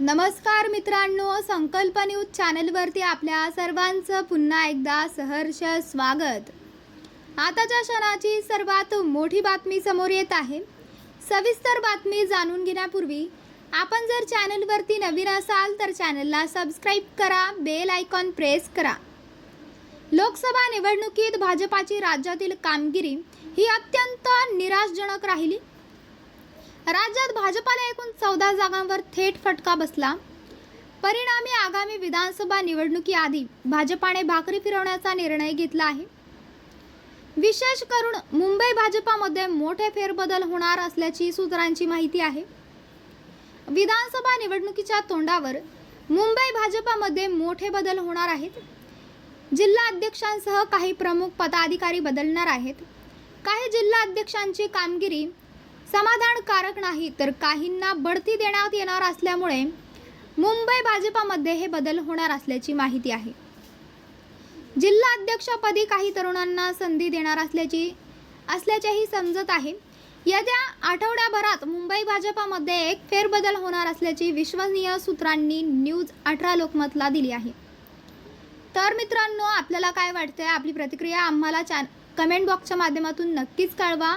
नमस्कार मित्रांनो संकल्प न्यूज चॅनलवरती आपल्या सर्वांचं पुन्हा एकदा सहर्ष स्वागत. आताच्या क्षणाची सर्वात मोठी बातमी समोर येत आहे. सविस्तर बातमी जाणून घेण्यापूर्वी आपण जर चॅनलवरती नवीन असाल तर चॅनलला सबस्क्राईब करा बेल आयकॉन प्रेस करा. लोकसभा निवडणुकीत भाजपाची राज्यातील कामगिरी ही अत्यंत निराशजनक राहिली. राज्यात भाजपाला एकूण चौदा जागांवर थेट फटका बसला. परिणामी आगामी विधानसभा निवडणुकीआधी भाजपाने भाकरी फिरवण्याचा निर्णय घेतला आहे. विशेष करून मुंबई भाजपामध्ये मोठे फेरबदल होणार असल्याची सूत्रांची माहिती आहे. विधानसभा निवडणुकीच्या तोंडावर मुंबई भाजपामध्ये मोठे बदल होणार आहेत. जिल्हा अध्यक्षांसह काही प्रमुख पदाधिकारी बदलणार आहेत. काही जिल्हा अध्यक्षांची कामगिरी समाधानकारक नाही तर काहींना बढती देण्यात येणार असल्यामुळे मुंबई भाजपामध्ये हे बदल होणार असल्याची माहिती आहे. जिल्हा अध्यक्षपदी काही तरुणांना संधी देणार असल्याची असल्याचेही समजत आहे. येत्या आठवड्याभरात मुंबई भाजपामध्ये एक फेरबदल होणार असल्याची विश्वसनीय सूत्रांनी न्यूज अठरा लोकमतला दिली आहे. तर मित्रांनो आपल्याला काय वाटतंय? आपली प्रतिक्रिया आम्हाला चॅन कमेंट बॉक्सच्या माध्यमातून नक्कीच कळवा.